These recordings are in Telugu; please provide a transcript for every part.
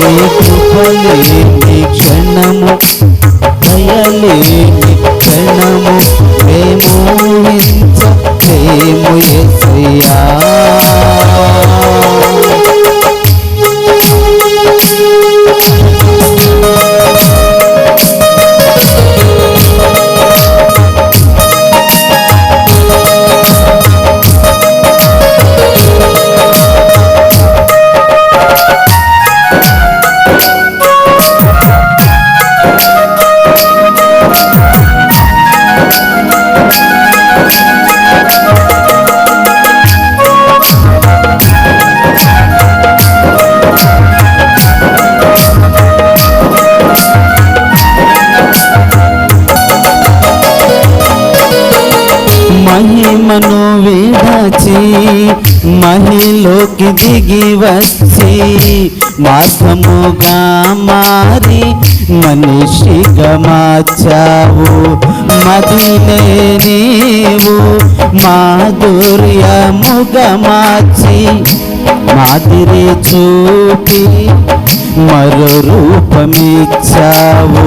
నీ కృపలేని క్షణము దయలేని క్షణము ప్రేమ లోకి దిగి వచ్చి మార్గముగా మారి మనిషిగా మార్చావు. మధునే నీవు మాధుర్యముగా మార్చి మాదిరి చూపి మరో రూపమిచ్చావు.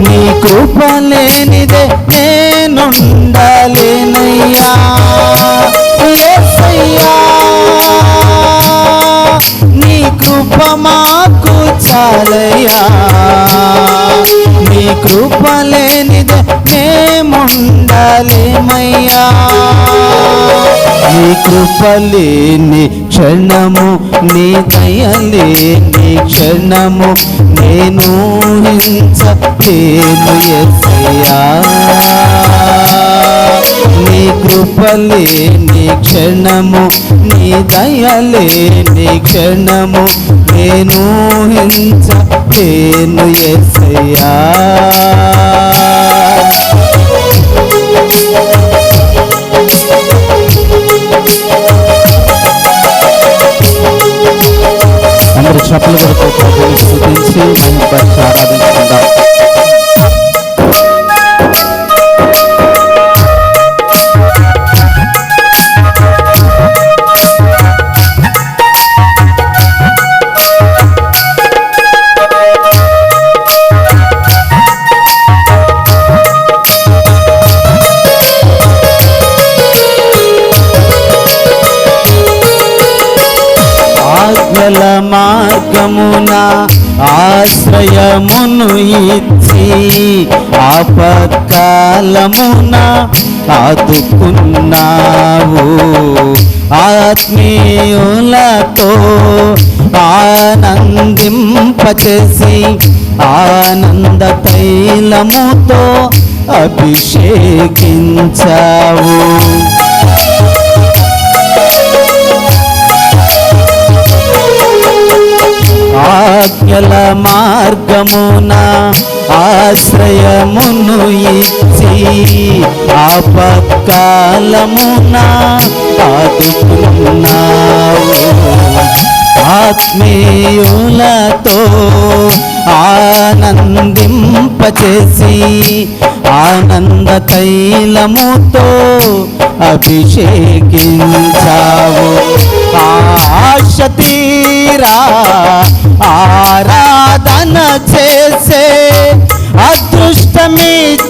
నీ కృప లేనిదే నేనుండలేనయ్యా. యేసయ్యా నీ కృప మాకు చాలయ్యా. నీ కృప లేనిదే మేముండలేమయ్యా నీ కృపలేని క్షణము నీ దయలేని క్షణము నేను హింసలేను ఎసయ్యా. నీ కృపలేని క్షణము నీ దయలేని క్షణము నేను హింసలేను ఎసయ్యా. but ఆశ్రయమును ఇచ్చి ఆపత్కాలమున ఆదుకున్నావు. ఆత్మీయులతో ఆనందింపచేసి ఆనంద తైలముతో అభిషేకించావు. మార్గమున ఆశ్రయమును ఇచ్చి ఆపత్కాలమున ఆదుకున్నావు ఆత్మీయులతో ఆనందింపచేసి ఆనంద తైలముతో అభిషేకించావు. ఆశ తీరా చేసే అదృష్టమిచ్చింది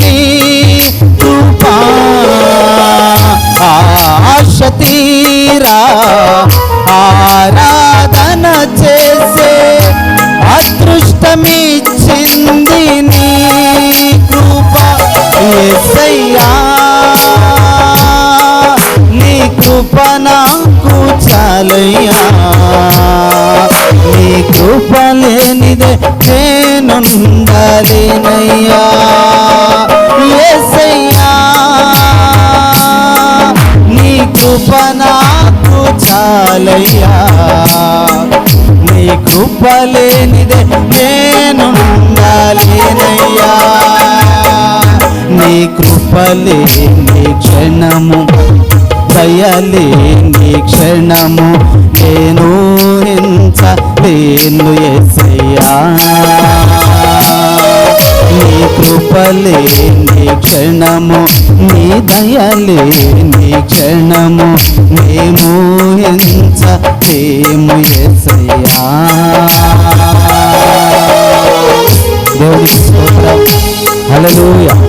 నీ సందదినయ్యా ఏసయ్యా నీ కృప నాకు చాలయ్యా. నీ కృప లేనిదే నేనుండాలేనయ్యా నీ కృప లేని క్షణము దయలేని క్షణము నేను నించలేను ఎసయ్యా కృపలేని క్షణము నీ దయలేని క్షణము. మేము హింసలేము ఎసయా దేవుడి స్తోత్రం. హల్లెలూయా